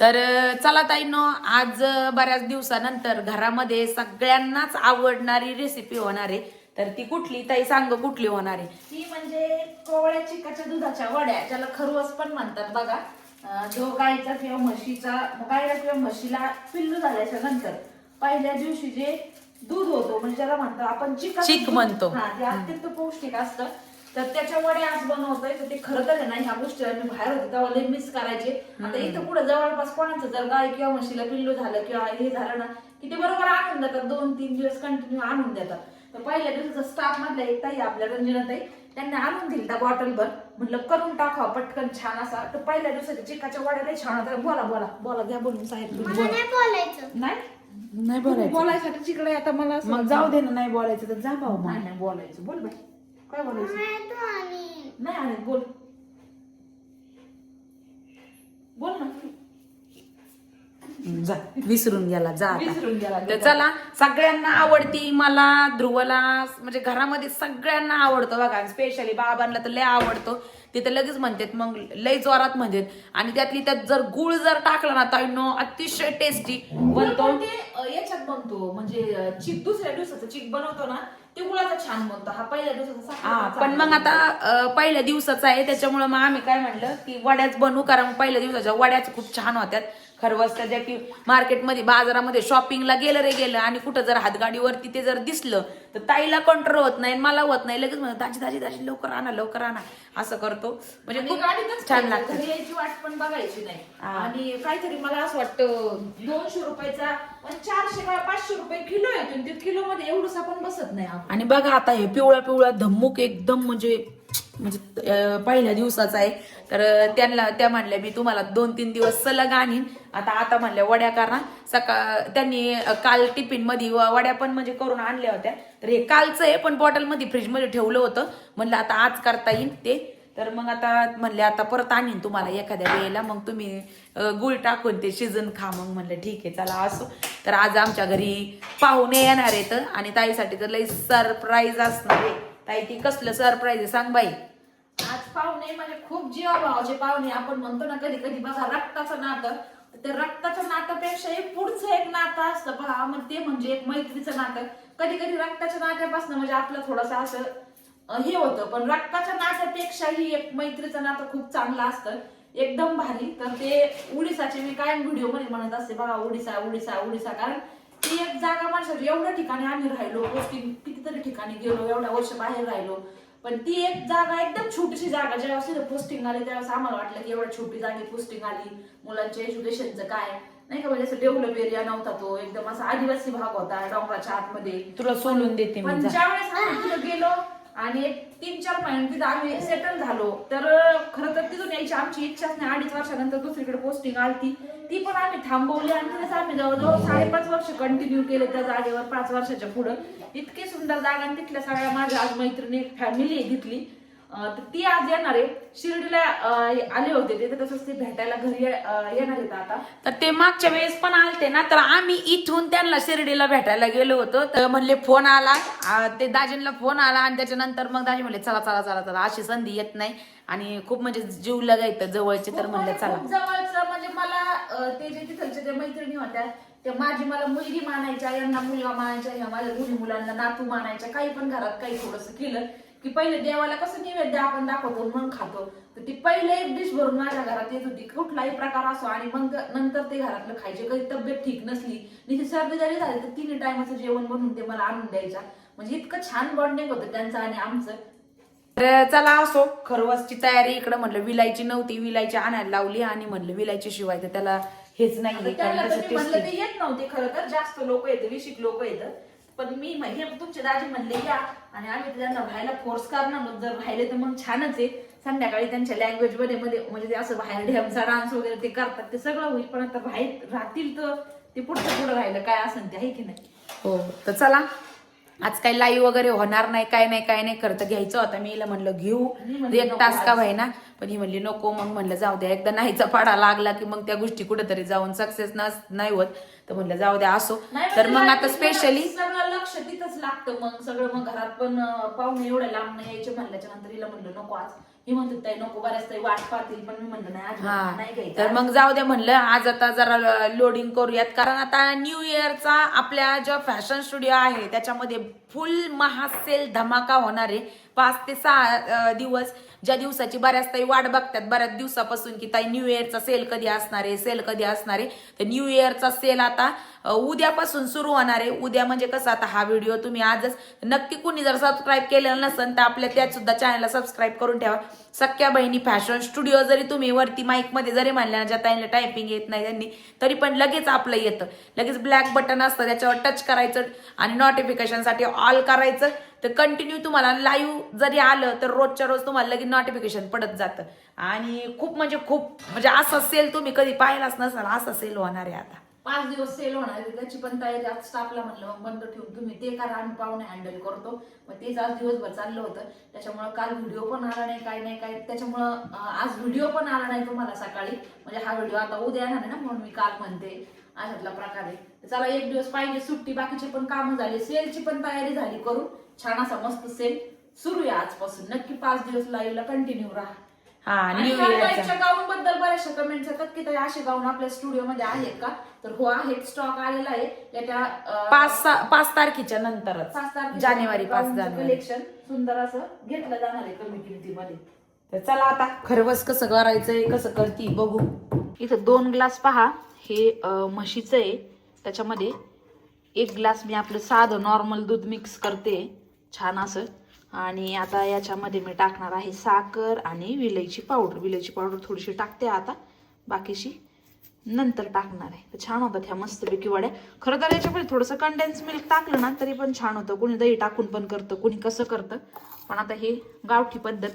तर चला ताईनो आज बऱ्याच दिवसानंतर घरामध्ये सगळ्यांनाच आवडणारी रेसिपी होणार आहे. तर ती कुठली? ताई सांग कुठली होणार आहे. ती म्हणजे कोवळ्या चिकाच्या दुधाच्या वड्या ज्याला खरवस पण म्हणतात बघा. जो गाईचा किंवा म्हशीचा गाईला किंवा म्हशीला पिल्लू झाल्याच्यानंतर पहिल्या दिवशी जे दूध होतो म्हणजे ज्याला म्हणतो आपण चिका चिक म्हणतो. हा ते अत्यंत पौष्टिक असतं. तर त्याच्या वड्या आज बनवतोय तर ते खरं तर आहे ना ह्या गोष्टी मी बाहेर होते तेव्हा लई मिस करायचे. आता इथं पुढे जवळपास कोणाचं जर गाय किंवा म्हशीला पिल्लू झालं किंवा हे झालं ना की ते बरोबर आणून देतात दोन तीन दिवस कंटिन्यू आणून देतात. तर पहिल्या दिवसाचा स्टाफ मधल्या एक ताई आपल्या रंजनाताई त्यांनी आणून दिली त्या बॉटल भर म्हटलं करून टाकावं पटकन छान असा. तर पहिल्या दिवसाच्या चिकाच्या वड्या लई छान होत्या. बोला बोला बोला घ्या बोलून साहेब. तुम्ही बोला. बोलायचं. नाही? नाही बोलायचं. बोलायसाठी तिकडे आता मला असं मग जाऊ दे ना नाही बोलायचं तर जा भाऊ नाही नाही बोलायचं. बोल बाई. काय बोलायचं नाही तू आणि नाही आणि बोल. बोल ना. जा विसरून गेला जा विसरून गेला. तर चला सगळ्यांना आवडती मला ध्रुवला म्हणजे घरामध्ये सगळ्यांना आवडतं बघा. स्पेशली बाबांना तर लय आवडतो. ते तर लगेच म्हणतात मग लय जोरात म्हणतात. आणि त्यातली त्यात जर गुळ जर टाकला ना ताईनो अतिशय टेस्टी बनतो याच्यात बनतो. म्हणजे चिक दुसऱ्या दिवसाचं चिक बनवतो ना ते गुळाचा छान बनतो. हा पहिल्या दिवसाचा हा साखरेचा पण मग आता अं, पहिल्या दिवसाचा आहे त्याच्यामुळे मग आम्ही काय म्हणलं की वड्याच बनवू कारण पहिल्या दिवसाच्या वड्याच खूप छान होत्यात. खरवसच्या ज्या की मार्केटमध्ये बाजारामध्ये शॉपिंगला गेलं रे गेलं आणि कुठं जर हातगाडीवरती ते जर दिसलं तर ताईला कंट्रोल होत नाही आणि मला होत नाही. लगेच म्हणत दाजी दाजी दाजी लवकर आणा लवकर आणा. असं करतो. म्हणजे खूप छान लागतं. घरी यायची वाट पण बघायची नाही. आणि काहीतरी मला असं वाटतं दोनशे रुपयाचा पण चारशे का पाचशे रुपये किलो येतो किलो मध्ये एवढंसा पण बसत नाही आपण आणि बघा आता हे पिवळा पिवळा धम्मुक एकदम म्हणजे म्हणजे पहिल्या दिवसाचा आहे. तर त्यांना त्या म्हणल्या मी तुम्हाला दोन तीन दिवस सलग आणीन. आता आता म्हणल्या वड्या करा. सकाळ त्यांनी काल टिफिनमध्ये वड्या पण म्हणजे करून आणल्या होत्या. तर हे कालचं आहे पण बॉटलमध्ये फ्रीजमध्ये ठेवलं होतं. म्हणलं आता आज करता येईल ते. तर मग आता म्हणले आता परत आणीन तुम्हाला एखाद्या वेळेला. मग तुम्ही गुळ टाकून ते शिजन खा. मग म्हणलं ठीक आहे चला असो. तर आज आमच्या घरी पाहुणे येणार आहेत आणि ताईसाठी तर लई सरप्राईज असणार आहे. ताई ती कसलं सरप्राईज आहे? सांग बाई. आज पाहुणे म्हणजे खूप जीवाभावाचे पाहुणे. आपण म्हणतो ना कधी कधी बघा रक्ताचं नातं. तर ते रक्ताच्या नात्यापेक्षा पुढचं एक नातं असतं बघा मग ते म्हणजे एक मैत्रीचं नातं. कधी कधी रक्ताच्या नात्यापासून म्हणजे आपलं थोडंसं असं हे होतं. पण रक्ताच्या नात्यापेक्षाही एक मैत्रीचं नातं खूप चांगलं असतं. एकदम भारी. तर ते उडीसाचे मी कायम व्हिडिओमध्ये म्हणत असते बघा उडीसा उडीसा उडीसा. कारण ती एक जागा माणसाची. एवढ्या ठिकाणी आम्ही राहिलो गोष्टी कितीतरी ठिकाणी गेलो एवढ्या वर्ष बाहेर राहिलो. पण ती एक जागा एकदम छोटीशी जागा जेव्हा तिथे पोस्टिंग आली त्यावेळेस आम्हाला वाटलं की एवढ्या छोटी जागी पोस्टिंग आली. मुलांच्या एज्युकेशनचं काय? नाही का म्हणजे असं डेव्हलप एरिया नव्हता तो. एकदम असा आदिवासी भाग होता डोंगराच्या आतमध्ये. तुला सोडून देते पण. ज्यावेळेस आम्ही तिथं गेलो आणि एक तीन चार महिन्यात तिथं आम्ही सेटल झालो. तर खरं तर तिथून यायची आमची इच्छाच नाही. अडीच वर्षानंतर दुसरीकडे पोस्टिंग आली ती पण आम्ही थांबवली आणि तिथेच आम्ही जवळजवळ साडेपाच वर्ष कंटिन्यू केले त्या जागेवर पाच वर्षाच्या पुढं. इतकी सुंदर जागा आणि तिथल्या सगळ्या माझ्या आज मैत्रिणी फॅमिली आहे तिथली. तर ती आज येणार आहे. शिर्डीला आले होते ते तसंच ते भेटायला घरी येणार आहेत आता. तर ते मागच्या वेळेस पण आलते ना तर आम्ही इथून त्यांना शिर्डीला भेटायला गेलो होतो. तर म्हणले फोन आला. ते दाजींना फोन आला आणि त्याच्यानंतर मग दाजी म्हणले चला चला चला चला अशी संधी येत नाही. आणि खूप म्हणजे जीव लगायचं जवळचे तर म्हणले चला. खूप जवळचं म्हणजे मला ते जे तिथलच्या त्या मैत्रिणी होत्या त्या माझी मला मुलगी मानायच्या यांना मुलगा मानायच्या ह्या माझ्या दोन्ही मुलांना नातू मानायच्या काही पण घरात काही थोडस केलं. की पहिले देवाला कसं नैवेद्य आपण दाखवतो मग खातो. तर ती पहिले एक डिश भरून माझ्या घरात येत होती. कुठलाही प्रकार असो आणि मग नंतर ते घरातलं खायचे. कधी तब्येत ठीक नसली निशी सर्दी जरी झाली तर तिन्ही टायमाचं जेवण बनवून ते मला आणून द्यायच्या. म्हणजे इतकं छान बॉन्डिंग होतं त्यांचं आणि आमचं. तर चला असो खरवसची तयारी. इकडे म्हणलं विलायची नव्हती. विलायची आणायला लावली आणि म्हणलं विलायची शिवाय तर त्याला हेच नाही येत नव्हते खरं तर. जास्त लोक येते विशिक लोक येतं पण मी हे तुमचे दाजी म्हणले या. आणि आम्ही त्यांना राहायला फोर्स करणार मग जर राहिले तर मग छानच आहे. संध्याकाळी त्यांच्या लँग्वेजमध्ये मध्ये म्हणजे ते असं बाहेर ढेमचा डान्स वगैरे ते करतात ते सगळं होईल. पण आता राहील राहतील तर ते पुढचं पुढं राहिलं काय असेल ते आहे की नाही? हो तर चला. आज काही लाईव्ह वगैरे होणार नाही काय नाही काय नाही करत घ्यायचं. होतं मी हिला म्हणलं घेऊ. एक तास का आज. व्हायना पण ही म्हणली नको. मग म्हणलं जाऊ द्या एकदा नाहीचा पाडा लागला की मग त्या गोष्टी कुठेतरी जाऊन सक्सेस नाही होत. तर म्हणलं जाऊ द्या असो. तर मग आता स्पेशली सगळं- लक्ष तिथंच लागतं मग सगळं मग घरात पण पाहुणे एवढ्या लांब नाही यायचे म्हणल्याच्या नंतर हिला म्हणलं नको आज. ही म्हणतात ताई नको बऱ्याच ताई वाट पाहतील. पण मी म्हणलं नाही नाही घ्यायचं. तर मग जाऊ द्या म्हणलं आज आता जरा लोडिंग करूयात. कारण आता न्यू इयरचा आपल्या जो फॅशन स्टुडिओ आहे त्याच्यामध्ये फुल महासेल धमाका होणार आहे. पाच ते सहा दिवस ज्या दिवसाची बऱ्याच ताई वाट बघतात. बऱ्याच दिवसापासून की ताई न्यू इयरचा सेल कधी असणार आहे सेल कधी असणार आहे. तर न्यू इयरचा सेल आता उद्यापासून सुरू होणार आहे. उद्या म्हणजे कसं आता हा व्हिडिओ तुम्ही आजच नक्की कुणी जर सबस्क्राईब केलेलं नसेल तर आपल्या त्यात सुद्धा चॅनलला सबस्क्राईब करून ठेवा. सख्या बहिणी फॅशन स्टुडिओ जरी तुम्ही वरती माईकमध्ये जरी म्हणल्या ना, ज्या ताईला टायपिंग येत नाही त्यांनी तरी पण लगेच आपलं येतं. लगेच ब्लॅक बटन असतं त्याच्यावर टच करायचं आणि नोटिफिकेशनसाठी ऑल करायचं. तर कंटिन्यू तुम्हाला लाईव्ह जरी आलं तर रोजच्या रोज तुम्हाला लगेच नोटिफिकेशन पडत जातं. आणि खूप म्हणजे खूप म्हणजे असं सेल तुम्ही कधी पाहिलाच नसाल असा सेल होणार आहे आता. पाच दिवस सेल होणार आहे. त्याची पण तयारी आज स्टाफला म्हणलं मग बंद ठेवून तुम्ही ते करा आम्ही पाहुणे हँडल करतो. मग तेच आज दिवसभर चाललं होतं. त्याच्यामुळं काल व्हिडिओ पण आला नाही काय नाही काय त्याच्यामुळं आज व्हिडिओ पण आला नाही तुम्हाला सकाळी. म्हणजे हा व्हिडिओ आता उद्या येणार आहे ना म्हणून मी काल म्हणते. अशातला प्रकार आहे. चला एक दिवस पाहिजे सुट्टी बाकीचे पण कामं झाले. सेलची पण तयारी झाली करून. छान असा मस्त सेल सुरू आहे आजपासून. नक्की पाच दिवस लाईव्हला कंटिन्यू राहा. हा आणि न्यू इयरचा गाऊन बद्दल बऱ्याचशा कमेंट्स येतात की ताई असे गाऊन आपल्या स्टुडिओ मध्ये आहेत का? तर हो आहेत. स्टॉक आलेला आहे. त्याच्या अं, पाच सहा पाच तारखेच्या नंतरच. पाच तारखेच्या जानेवारी पाच गाऊनचं जानेवारी. कलेक्शन सुंदर असं घेतलं जाणार आहे कमी किमतीमध्ये तर चला आता खरवस कसं करायचंय कसं करती बघू. इथं दोन ग्लास पहा. हे अं, म्हशीचं आहे. त्याच्यामध्ये एक ग्लास मी आपलं साधं नॉर्मल दूध मिक्स करते. छान असं. आणि आता याच्यामध्ये मी टाकणार आहे साखर आणि विलईची पावडर. विलईची पावडर थोडीशी टाकते आता. बाकीची नंतर टाकणार आहे. तर छान होतात ह्या मस्तपैकी वड्या. खरं तर याच्यामध्ये थोडंसं कंडेन्स मिल्क टाकलं ना तरी पण छान होतं. कोणी दही टाकून पण करतं कोणी कसं करतं. पण आता हे गावठी पद्धत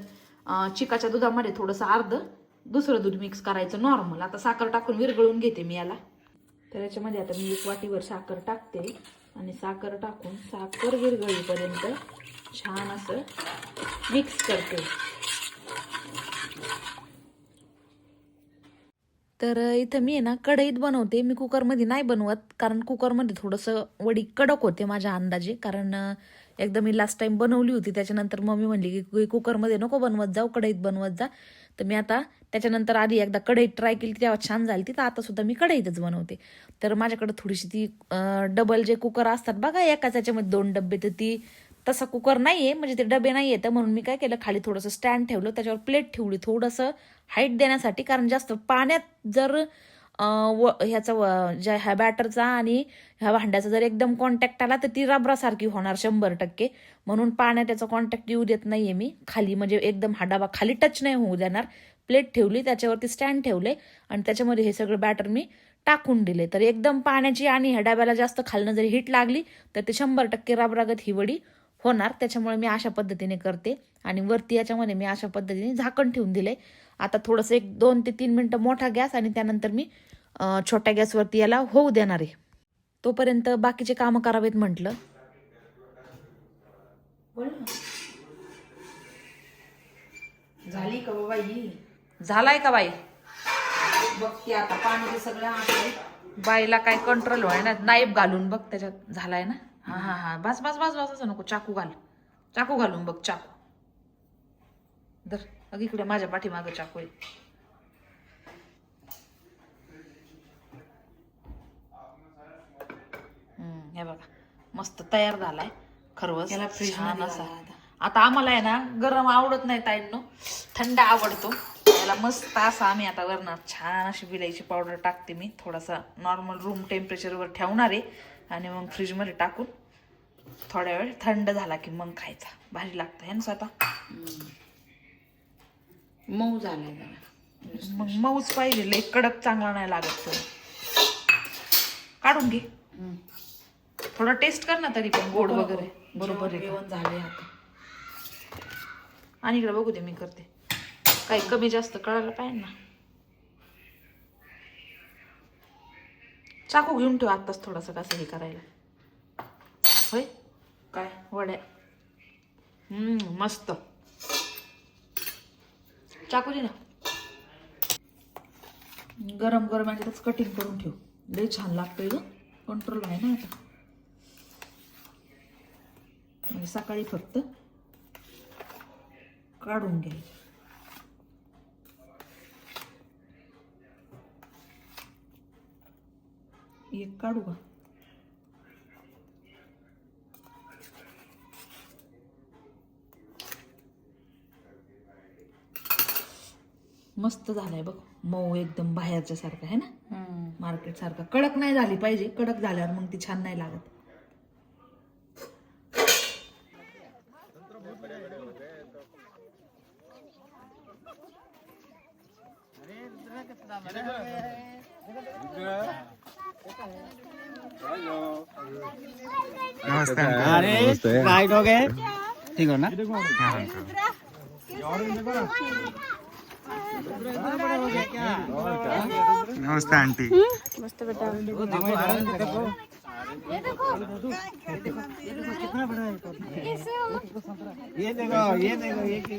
चिकाच्या दुधामध्ये थोडंसं अर्ध दुसरं दूध मिक्स करायचं नॉर्मल आता साखर टाकून विरगळून घेते मी याला. तर याच्यामध्ये आता मी एक वाटीवर साखर टाकते. आणि साखर टाकून साखर विरघळीपर्यंत छान असं मिक्स करते. तर इथं मी आहे ना कढईत बनवते. मी कुकरमध्ये नाही बनवत कारण कुकरमध्ये थोडंसं वडी कडक होते माझ्या अंदाजे. कारण एकदा मी लास्ट टाइम बनवली होती त्याच्यानंतर मम्मी म्हणली की कुकरमध्ये नको बनवत जाऊ कढईत बनवत जा. तर मी आता त्याच्यानंतर आधी एकदा कढई ट्राय केली तेव्हा छान झाली ती तर आता सुद्धा मी कढईतच बनवते. तर माझ्याकडे थोडीशी ती डबल जे कुकर असतात बघा एकाच याच्यामध्ये दोन डबे तर ती तसा कुकर नाही आहे म्हणजे ते डबे नाही येतं म्हणून मी काय केलं खाली थोडंसं स्टँड ठेवलं त्याच्यावर प्लेट ठेवली. थोडंसं हाईट देण्यासाठी कारण जास्त पाण्यात जर व ह्याचा व- ज्या ह्या बॅटरचा आणि ह्या भांड्याचा जर एकदम कॉन्टॅक्ट आला तर ती रबरासारखी होणार शंभर टक्के. म्हणून पाण्यात त्याचा कॉन्टॅक्ट येऊ देत नाही आहे मी. खाली म्हणजे एकदम हा डबा खाली टच नाही होऊ देणार. प्लेट ठेवली त्याच्यावरती स्टँड ठेवले आणि त्याच्यामध्ये हे सगळं बॅटर मी टाकून दिले. तर एकदम पाण्याची आणि ह्या डब्याला जास्त खालनं जरी हीट लागली तर ते शंभर टक्के रबरागत ही वडी होणार. त्याच्यामुळे मी अशा पद्धतीने करते आणि वरती याच्यामध्ये मी अशा पद्धतीने झाकण ठेवून दिले. आता थोडंसं एक दोन ते तीन मिनटं मोठा गॅस आणि त्यानंतर मी छोट्या गॅसवरती याला होऊ देणार आहे. तोपर्यंत बाकीचे कामं करावेत म्हटलं. झाली का ही? झालाय का बाई? बघते आता पाणी सगळं. बाईला काय कंट्रोल व्हाय ना नाईफ घालून बघ त्याच्यात. झालाय ना? हा हा हा. बस बस बस बस असं नको. चाकू घाल. चाकू घालून बघ चाकू. धर. अग इकडे माझ्या पाठीमागं चाकू आहे. हे बघा मस्त तयार झालाय. खरवस छान असा. आता. आम्हाला आहे ना गरम आवडत नाही ताईंनो. थंड आवडतो. त्याला मस्त असा आम्ही आता वरणार छान अशी विलायची पावडर टाकते मी. थोडासा नॉर्मल रूम टेम्परेचरवर ठेवणार आहे. आणि मग फ्रीजमध्ये टाकून थोड्या वेळ थंड झाला की मग खायचा. भारी लागतं हे ना स्वतः मऊ झालाय जरा. मग मऊच पाहिजे कडक चांगला नाही लागत काढून घे. थोडा टेस्ट कर ना तरी पण गोड वगैरे. बरोबर आहे का? जेवण झाले आता. आणि इकडे बघू दे मी करते. काही कमी जास्त कळायला पाहिजे ना. चाकू घेऊन ठेव आत्ताच थोडासा कसं हे करायला. होय? काय? वड्या. हम्म मस्त. चाकू दे ना. गरम गरम याच्यातच कटिंग करून ठेव. लई छान लागतंय ग. कंट्रोल आहे ना आता. म्हणजे सकाळी फक्त काढून घ्यायचं. एक काढू का? मस्त झालाय बघ. मऊ एकदम बाहेरच्या सारखा आहे ना? मार्केट सारखा कडक नाही झाली पाहिजे. कडक झाल्यावर मग ती छान नाही लागत. अरे राइट हो गए. ठीक हो ना? नमस्ते आंटी. ये देखो ये देखो ये ये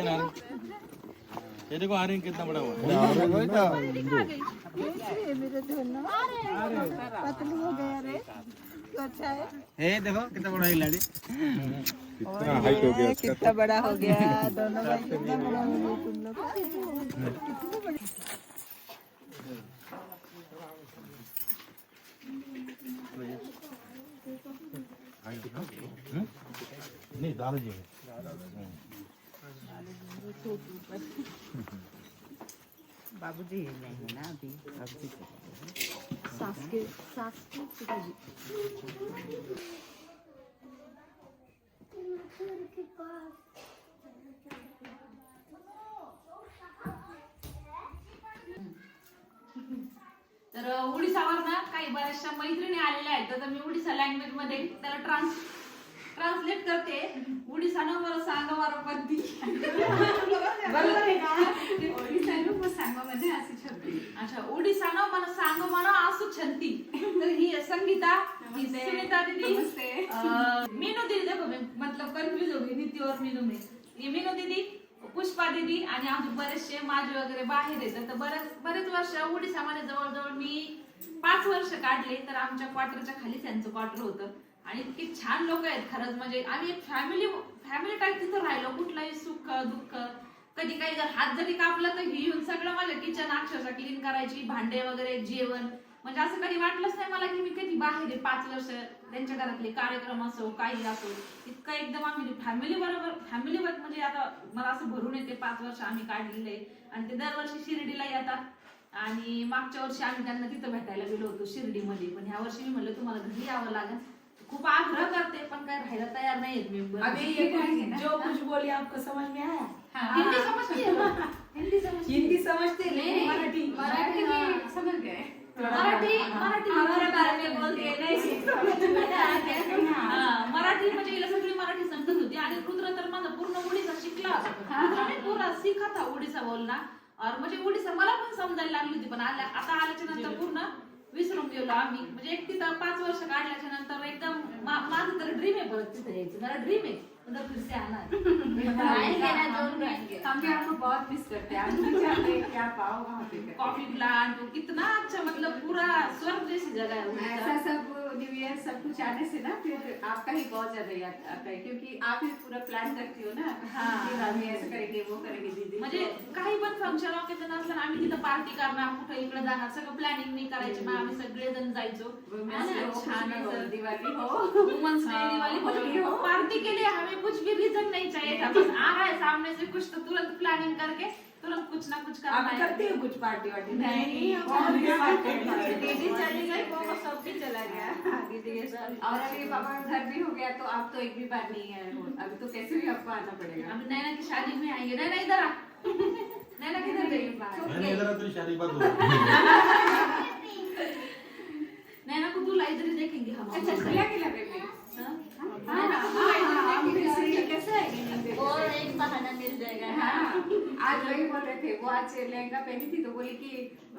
देखो। ये देखो आ रही कितना बड़ा हुआ। पतली हो गया रे अच्छा है देखो कितना बड़ा खिलाड़ी। कितना हाइट हो गया तो। कितना बड़ा हो गया दोनों भाई कितना बड़ा हो गया तुम लोग। कितना बड़ा नहीं दादाजी दारू जी तर उडीसावर ना काही बऱ्याचशा मैत्रिणी आलेल्या आहेत. तर मी उडीसा लँग्वेजमध्ये त्याला ट्रान्स ट्रान्सलेट करते. उडीसानं मला सांगा बरं पद्धती बरोबर आहे का? सांगा अच्छा मला सांग मला असू छंती तर ही संगीता ही सुनीता दीदी. मीनू दीदी देखो मैं मतलब कंफ्यूज हो गई नीति और मीनू में. ये मीनू दीदी पुष्पा दीदी आणि अजून बरेचसे माझे वगैरे बाहेर येतात. तर बरेच बरेच वर्ष उडीसामध्ये जवळजवळ मी पाच वर्ष काढले तर आमच्या क्वार्टरच्या खाली त्यांचं क्वार्टर होतं. आणि इतके छान लोक आहेत खरंच. म्हणजे आम्ही एक फॅमिली फॅमिली टाईप तिथं राहिलो. कुठलाही सुख दुःख कधी काही जर हात जरी कापला तर ही येऊन सगळं माझ्या किचन अक्षरशः क्लीन करायची भांडे वगैरे जेवण. म्हणजे असं कधी वाटलंच नाही मला की मी कधी बाहेर पाच वर्ष त्यांच्या घरातले कार्यक्रम असो काही असो इतकं एकदम आम्ही फॅमिली बरोबर फॅमिली म्हणजे आता मला असं भरून येते. पाच वर्ष आम्ही काढलेले. आणि ते दरवर्षी शिर्डीला येतात. आणि मागच्या वर्षी आम्ही त्यांना तिथं भेटायला गेलो होतो शिर्डीमध्ये. पण ह्या वर्षी मी म्हणलं तुम्हाला घरी यावं लागेल. खूप आग्रह करते पण काय राहायला तयार मेंबर अभी ये कुछ- जो कुछ बोली आपको समझ में आया? हिंदी समजते? हिंदी समझ हिंदी समझते नहीं, मराठी. मराठी में समझ गए मराठी मराठी हमारे बारे में बोलते. नहीं हा, मराठी म्हणजे हिला सगळी मराठी समजत होती. आणि रुद्र तर माझा पूर्ण उडीसा शिकला रुद्राने पुरा शिका था उडीसा बोलना. और म्हणजे उडीसा मला पण समजायला लागली होती पण आल्या आता आल्याच्यानंतर पूर्ण विसरून गेलो आम्ही म्हणजे एक तिथं पाच वर्ष काढल्याच्या नंतर एकदम मा- माझं तर ड्रीम आहे परत तिथं यायचं मला ड्रीम आहे उधर फिर से आना. आएंगे ना जरूर आएंगे हम भी आपको बहुत मिस करते हैं आप नहीं चाहते कि आप आओ वहाँ पे करके। कॉफी प्लांट कितना अच्छा मतलब पूरा स्वर्ग जैसी जगह है उड़ीसा। ऐसा सब न्यू ईयर सब कुछ आने से ना फिर आपका ही बहुत ज्यादा याद आता है क्योंकि आप ही पूरा प्लान करती हो ना। हाँ। हम ऐसा करेंगे वो करेंगे दीदी। म्हणजे काही पण फंक्शन वगैरे नसलं ना आम्ही तिथं पार्टी करणार कुठे इकडे जाणार सगळं प्लॅनिंग नाही करायचे मग आम्ही सगळे जण जायचो. वुमेन्स डे हो छान हो, असं. दिवाली हो. वुमेन्स डे दिवाली होली हो। पार्टी के लिए हमें कुछ भी रीजन नहीं चाहिए था बस आ रहा है सामने से कुछ तो तुरंत प्लानिंग करके तुरंत कुछ ना कुछ करना आप है करते हो कुछ पार्टी वार्टी। नहीं और भी पार्टी करते दीदी चली गई वो सब भी चला गया। दीदी के साथ और अभी पापा का घर भी हो गया तो आप तो एक भी बार नहीं आए हो अभी तो कैसे भी आपको आना पड़ेगा। अभी नैना की शादी में आएँगे नैना इधर आ। नैना किधर गई? मैंने इधर तेरी शादी बात हो नैना को दूल्हा इधर ही देखेंगे हम। अच्छा खिला खिला बेबी आज वही बोल रहे थे वो आज लहंगा पहनी थी तो बोली कि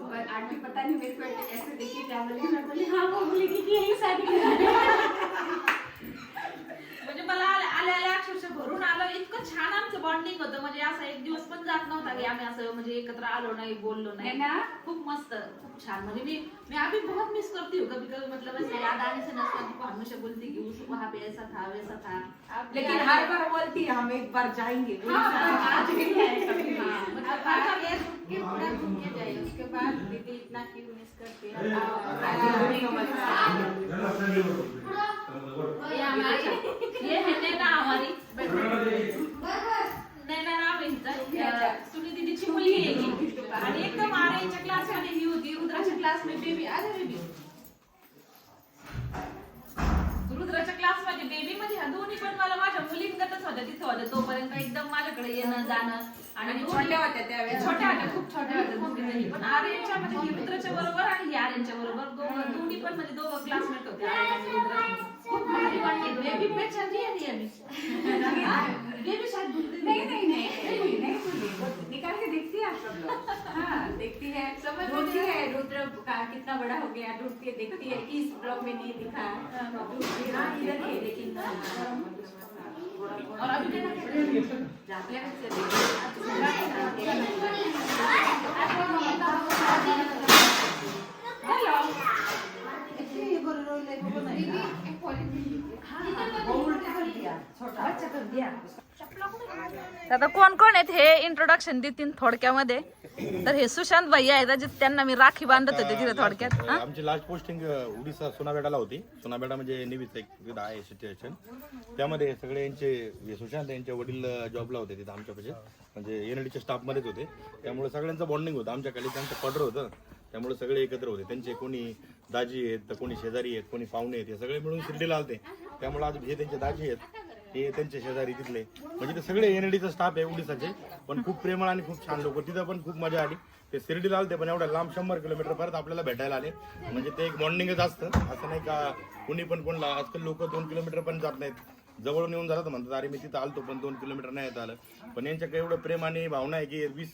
आंटी पता नहीं मेरे को ऐसे देखी क्या बोली मैं बोली हाँ वो बोली कि यही शादी आलो नाही बोललो नाही है ना? खूप मस्त खूप छान म्हणजे मी मैं अभी बहुत मिस करती हूँ कभी कभी मतलब ऐसे याद आने से नज़र को हमेशा बोलती कि उस वहाँ पे ऐसा था वैसा था लेकिन हर बार बोलती है हम एक बार जाएँगे हाँ, हाँ, है हाँ, मतलब उसके बाद दीदी इतना क्यों मिस करती है ये है हमारी नैना नाव आहे. सुनी दीदीची मुलगी आहे. आणि एकदम आर्यनच्या क्लासमध्ये ही होती. रुद्राच्या क्लासमध्ये बेबी अरे बेबी रुद्राच्या क्लासमध्ये बेबी म्हणजे ह्या दोन्ही पण मला माझ्या मुलींगतच होत्या. तिथं होत्या. तोपर्यंत एकदम माझ्याकडे येणं जाणं. आणि छोट्या होत्या त्यावेळेस. छोट्या होत्या. खूप छोट्या होत्या. पण आर्यनच्या मध्ये रुद्राच्या बरोबर आणि आर्यनच्या बरोबर दोघं दोन्ही पण म्हणजे दोघं क्लासमेट होते. आणि रुद्रा. खूप भारी वाटते बेबी पेक्षा रिअली आम्ही बेबी शायद नहीं नहीं नहीं नहीं नहीं निकाल के देखती है आप सब लोग। हाँ देखती है। समझ ढूंढती नहीं है रुद्र का कितना बड़ा हो गया ढूंढती है देखती है कि इस ब्लॉग में नहीं दिखा। ढूंढती है इधर है लेकिन और अभी क्या कर हो? आता कोण कोण आहेत हे इंट्रोडक्शन देतील थोडक्यामध्ये. तर हे सुशांत भैया आहेत जे त्यांना मी राखी बांधत होते तिथे थोडक्यात. हा? आमची लास्ट पोस्टिंग उडीसा सोनाबेडाला होती. सोनाबेडा म्हणजे नेहमीच एक तिथं आहे सिच्युएशन त्यामध्ये सगळे यांचे हे सुशांत यांचे वडील जॉबला होते तिथं आमच्यापाशी. म्हणजे एनडीच्या स्टाफमध्येच होते. त्यामुळे सगळ्यांचं बॉन्डिंग होतं. आमच्या खाली त्यांचं क्वार्टर होतं. त्यामुळे सगळे एकत्र होते. त्यांचे कोणी दाजी आहेत तर कोणी शेजारी आहेत कोणी पाहुणे आहेत हे सगळे मिळून शिर्डीला आलते. त्यामुळे आज हे त्यांचे दाजी आहेत हे त्यांचे शेजारी तिथले. म्हणजे ते सगळे एनडीचा स्टाफ आहे उडीसाचे पण खूप प्रेमळ आणि खूप छान लोक. तिथं पण खूप मजा आली. ते शिर्डीला आलते पण एवढ्या लांब शंभर किलोमीटर परत आपल्याला भेटायला आले. म्हणजे ते एक बॉन्डिंगच असतं. असं नाही का कुणी पण कोणला आजकाल लोक दोन किलोमीटर पण जात नाहीत. जवळून येऊन जातात म्हणतात अरे मी तिथं आलतो पण दोन किलोमीटर नाही येत आलं. पण यांच्याकडे एवढं प्रेम आणि भावना आहे की वीस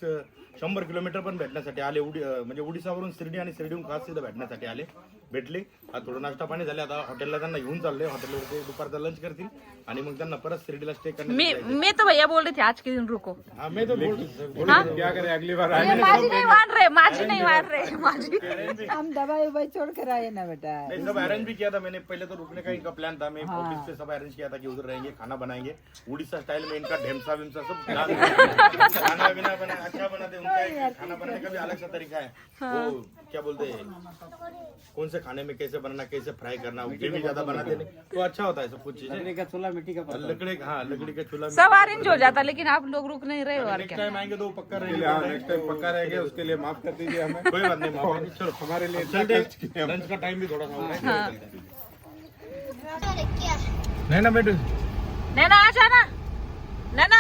शंभर किलोमीटर पण भेटण्यासाठी आले उडी म्हणजे उडीसावरून शिर्डी आणि शिर्डीहून खास तिथं भेटण्यासाठी आले भेटले. आता थोडं नाश्ता पाणी झाले आता हॉटेलला त्यांना घेऊन चालले हॉटेलवर ते दुपारचा लंच करतील आणि मग त्यांना परत शिर्डीला स्टे मी करण्यासाठी मी तो भैया बोल रही थी आज के दिन रुको. हाँ मैं तो बोल हाँ? क्या करें अगली बार ये माझी नहीं मार रहे माझी नहीं मार रहे माझी. हम दवाई उवाई छोड़ कर आए ना बेटा. नहीं सब अरेंज भी किया था मैंने पहले तो रुकने का इनका प्लान था मैं ऑफिस पे सब अरेंज किया था कि उधर रहेंगे खाना बनाएँगे। उड़ीसा स्टाइल में इनका ढेमसा विमसा सब खाना बिना बना अच्छा बनाते उनका खाना बनाने का भी अलग सा तरीका है। वो क्या बोलते हैं कौन से खाने में कैसे बनाना कैसे फ्राई करना ग्रेवी ज़्यादा बनाते नहीं। तो अच्छा होता है सब कुछ चीज़ें। लकड़ी का चूल्हा मिट्टी का लकड़ी हाँ लकड़ी का चूल्हा सब अरेंज हो जाता लेकिन आप लोग रुक नहीं रहे हो नेक्स्ट टाइम आएँगे तो पक्का रहेगा। नेक्स्ट टाइम पक्का रहेगा उसके लिए माफ़ कर दीजिए हमें। कोई बात नहीं माफ़ चलो। हमारे लिए लंच का टाइम भी थोड़ा सा हो रहा है। नहीं ना बेटे नैना आ जाना नैना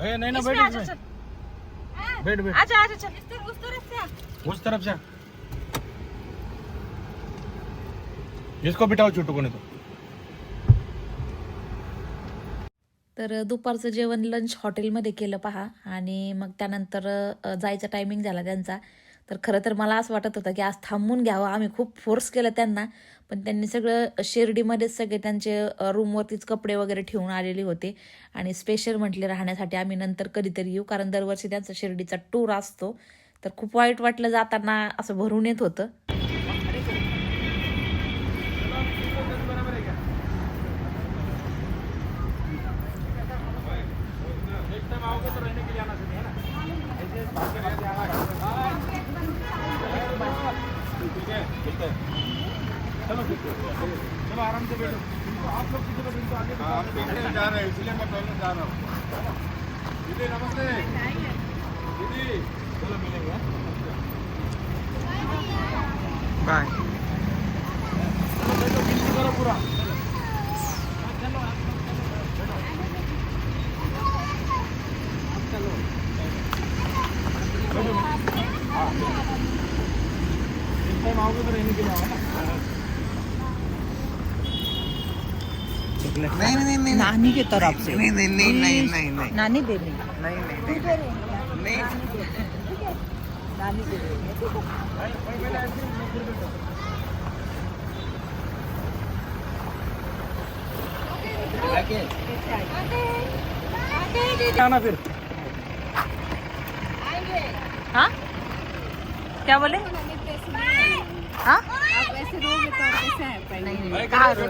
ए, नहीं ना इसमें बैठ आ जा इसमें। चल. बैठ बैठ आजा आजा चल. इस तरफ उस तरफ से आ। उस तरफ से आ। इसको बिठाओ छोटू को नहीं तो. तर दुपारचं जेवण लंच हॉटेलमध्ये केलं पहा. आणि मग त्यानंतर जायचा टायमिंग झाला त्यांचा. तर खरं तर मला असं वाटत होतं की आज थांबून घ्यावं. आम्ही खूप फोर्स केलं त्यांना. पण त्यांनी सगळं शिर्डीमध्येच सगळे त्यांचे रूमवरतीच कपडे वगैरे ठेवून आलेले होते. आणि स्पेशल म्हटले राहण्यासाठी आम्ही नंतर कधीतरी येऊ. कारण दरवर्षी त्यांचा शिर्डीचा टूर असतो. तर खूप वाईट वाटलं जाताना असं भरून येत होतं चलो आराम से बैठो आप लोग किसी को इनको आगे हाँ, जा रहे हैं इसलिए मैं पहले जा रहा हूँ दीदी नमस्ते दीदी चलो मिलेंगे बाय चलो बैठो गिनती करो पूरा टाइम आओगे तो रहने के लिए आओ ना नहीं नहीं नहीं नानी की तरफ से। नहीं नहीं नहीं नहीं नहीं नहीं नानी देनी नहीं नहीं नहीं नानी दे देंगे आना फिर। हाँ? क्या बोले? हाँ? नहीं कहाँ से?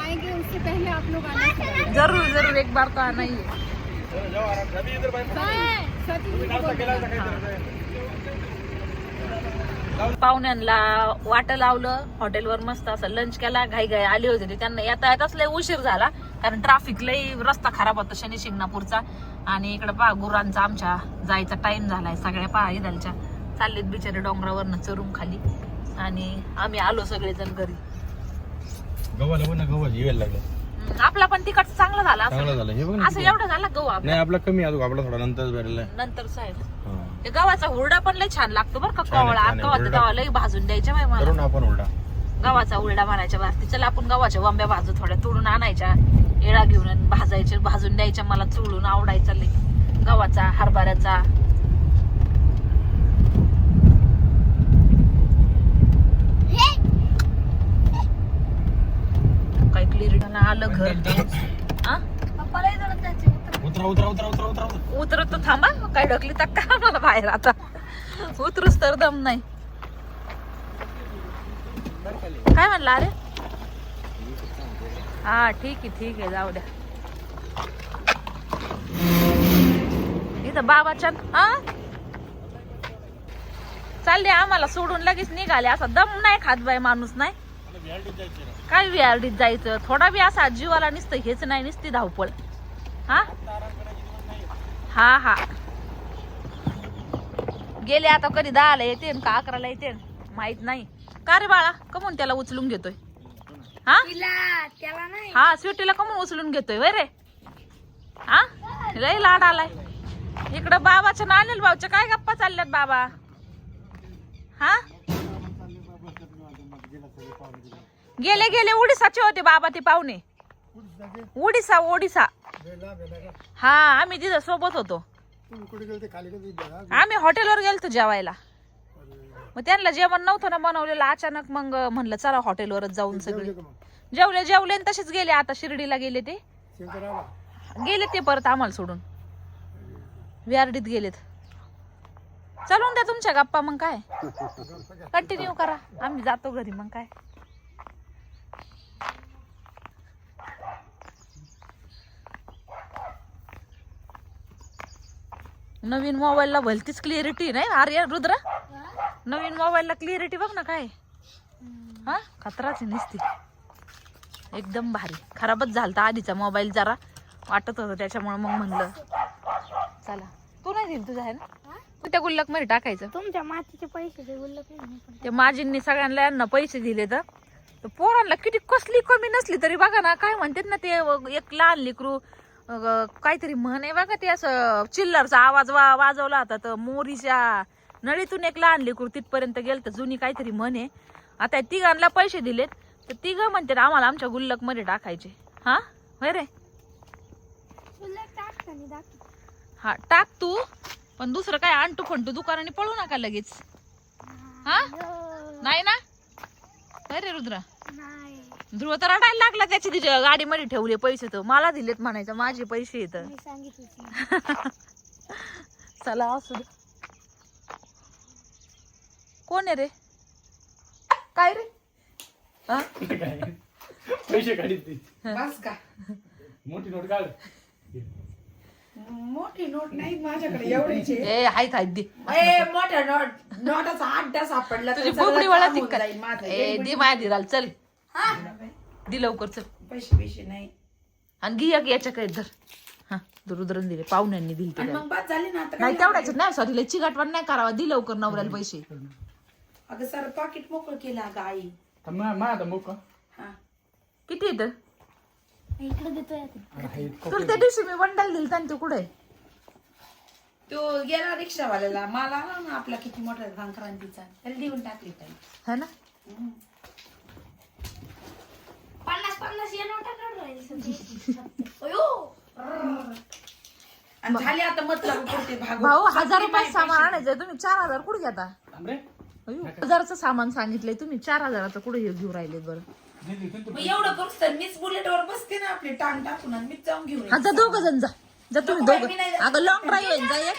आएंगे उससे पहले आप लोग आना जरूर जरूर एक बार तो आना ही है पाहुण्यांना वाट लावलं हॉटेलवर मस्त असं लंच केला घाई घाई आली होती त्यांना येता येताच लय उशीर झाला कारण ट्राफिक लय रस्ता खराब होता शनी शिंगणापूरचा. आणि इकडे पहा गुरांचा आमच्या जायचा टाइम झालाय. सगळ्या पहा इदलच्या चाललेत बिचारे डोंगरावरनं चरून खाली. आणि आम्ही आलो सगळेजण घरी. गव्हाला बघ ना गव्हा यायला लागलं. हम्म, आपला पण तिकट चांगला झाला असं. चांगलं झालं हे बघ ना असं एवढं झाला गहू आपला? नाही आपला कमी अजून आपला थोडा नंतर आहे नंतर साहेब. ते गव्हाचा हुरडा पण लय छान लागतो बरं का छान आहे, कवळा. छान आहे. गव्हाचा हुरडा. तवा लय भाजून द्यायच्या बाई मला. करू ना आपण उलटा गव्हाचा हुरडा म्हणायच्या भारती चला आपण गव्हाच्या वंब्या भाजू थोड्या तोडून आणायच्या. येळा घेऊन आणि भाजायच्या भाजून द्यायच्या मला चुळून आवडायचा लय. गव्हाचा हरभऱ्याचा काय क्लिअर आलं घर. हा उतरा उतरा उतरा उतरा उतरा उतरा. उतरत तर थांबा. काय ढकली तर का मला बाहेर आता. उतरूच तर दम नाही. काय म्हणला अरे? हा ठीक आहे ठीक आहे. जाऊ द्या. इथं बाबाच्या हा चालले आम्हाला सोडून लगेच निघाले. असा दम नाही खात बाई माणूस नाही? काय विहारडीत जायचं? थोडा बी असा जीवाला नुसतं हेच नाही नुसती धावपळ. हा? हा हा. गेले आता कधी दहाला येते का अकराला येते माहीत नाही. का रे बाळा? कमून त्याला उचलून घेतोय. हा? हा स्वीटीला कमून उचलून घेतोय वय रे. हा? लय लाड आलाय. इकडं बाबाच्या ना अनिल भाऊच्या काय गप्पा चालल्यात बाबा? हा? गेले गेले उडीसाचे होते बाबा ते पाहुणे. उडीसा ओडिसा. हा आम्ही तिथं सोबत होतो. आम्ही हॉटेलवर गेलतो जेवायला. मग त्यांना जेवण नव्हतं ना बनवलेलं. अचानक मग म्हणलं चला हॉटेलवरच जाऊन सगळे. जेवले जेवले आणि तसेच गेले. आता शिर्डीला गेले ते. गेले ते परत आम्हाला सोडून. विआरडीत गेलेत. चालून द्या तुमच्या गप्पा मग काय? कंटिन्यू करा. आम्ही जातो घरी मग काय? नवीन मोबाईलला भलतीच क्लिअरिटी नाही अरे रुद्र? नवीन मोबाईलला क्लिअरिटी बघ ना काय. हा? खतराच आहे नुसती. एकदम भारी. खराबच झालता आधीचा मोबाईल जरा. वाटत होतं त्याच्यामुळे मग म्हणलं चला. तू नाही दिल तुझा आहे ना? त्या गुल्लकमध्ये टाकायचं? तुमच्या मातीचे पैसे ते नाही ते माजींनी सगळ्यांना यांना पैसे दिले तर. तर पोरांना किती कसली कमी नसली तरी बघा ना काय म्हणतात ना ते एक लहान लेकरू काहीतरी म्हण आहे बघा ते असं चिल्लरचा आवाज वा वाजवला होता तर मोरीच्या नळीतून एक लहान लेकरू तिथपर्यंत गेलं तर जुनी काहीतरी म्हण आहे. आता तिघांना पैसे दिलेत तर तिघं म्हणतात आम्हाला आमच्या गुल्लकमध्ये टाकायचे. हा? होय रे? हा टाक तू. पण दुसरं काय आणटू फंटू दुकानाने पळू नका लगेच. हा? नाही ना? होय रे रुद्र. नाही. ध्रुव तर रडायला लागला त्याची तिच्या गाडीमध्ये ठेवले पैसे तर. मला दिलेत म्हणायचं माझे पैसे येत मी सांगितलं चला असू दे. कोण आहे रे? काय रे? हा? पैसे काढीत ती बस का? मोठी नोट काढ. मोठी नोट नाही माझ्याकडे एवढीचे. ए हायत हायत दे. ए मोठ्या नोट नोटाचा अड्डा सापडला तुझी माझं. ए दे दिराल चल. दि लवकर चल. पैसे पैसे नाही. आणि घे एक याच्याकडे धर. हा दिले. पाहुण्यांनी दिले ते आणि त्याला. मग बाद झाली ना आता नाही तेवढ्याच नाही सॉरी लय चिगाटवाण नाही करावा. दि लवकर नवऱ्याला पैसे. अगं सर पाकिट मोकळं केलं अगं आई. मा आता मुक हा. किती येतं? इकडे देतोय आता. तुला त्या दिवशी मी बंडल दिल ते कुठे? तो गेला रिक्षावाल्याला. मला आला ना आपला किती मोठा संक्रांतीचा. त्याला देऊन टाकली ताई. है ना? पन्नास पन्नास या नोटा काढ राहिली अयो! आणि झाली आता मतलब पुरते भाग भाऊ हजार रुपये सामान आणायचं तुम्ही चार हजार कुठे घेता? हजाराचं सामान सांगितलंय. तुम्ही चार हजाराचं कुठे घेऊ राहिले बरं? मग एवढं करूच तर मीच बुलेटवर बसते ना आपली टांग टाकून आणि मीच जाऊन घेऊन हा जा दोघं जण जा. जा तुम्ही नको बाई, दोघं. मी नाही जात. अगं लॉंग ड्राईव्ह जा एक.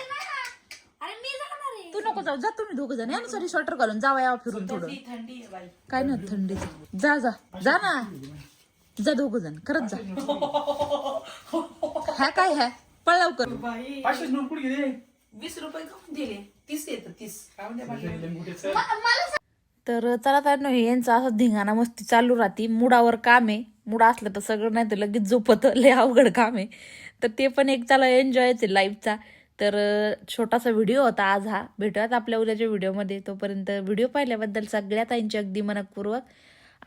अरे मी जाणार आहे. तू नको जाऊ जा तुम्ही दोघं जण. या ना सॉरी स्वेटर घालून जावा यावं फिरून थोडं थंडी थंडी आहे बाई. काय नाही थंडीचं जा जा. जा ना. जा दोघं जण. खरंच जा. हा काय है? पळ लवकर. पाचशेच नोट कुठे गेले? वीस रुपये दिले? तीस येतं तीस. तर चला तर नाही यांचा असं धिंगाणा मस्ती चालू राहते. मुडावर काम आहे. मुड असलं तर सगळं नाही तर लगेच झोपत. लय अवघड काम आहे. तर ते पण एक त्याला एन्जॉयच आहे लाईफचा तर छोटासा व्हिडिओ होता आज हा. भेटूयात आपल्या उद्याच्या व्हिडिओमध्ये तोपर्यंत व्हिडिओ पाहिल्याबद्दल सगळ्या यांची अगदी मनपूर्वक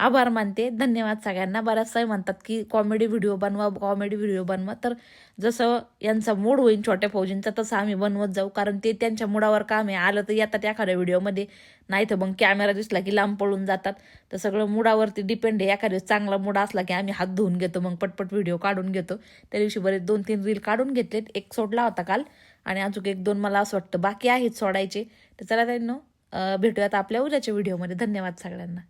आभार मानते. धन्यवाद सगळ्यांना. बऱ्याचसाही म्हणतात की कॉमेडी व्हिडिओ बनवा कॉमेडी व्हिडिओ बनवा. तर जसं यांचा मूड होईल छोट्या फौजींचा तसं आम्ही बनवत जाऊ. कारण ते त्यांच्या मुडावर काम आहे. आलं तर येतात एखाद्या व्हिडिओमध्ये नाही तर मग कॅमेरा दिसला की लांब पळून जातात. तर सगळं मुडावरती डिपेंड आहे. एखाद्या दिवस चांगला मूड असला की आम्ही हात धुवून घेतो. मग पटपट व्हिडिओ काढून घेतो. त्या दिवशी बरेच दोन तीन रील काढून घेतलेत. एक सोडला होता काल. आणि अजून एक दोन मला असं वाटतं बाकी आहेत सोडायचे. तर चला त्यांना भेटूयात आपल्या उद्याच्या व्हिडिओमध्ये धन्यवाद सगळ्यांना.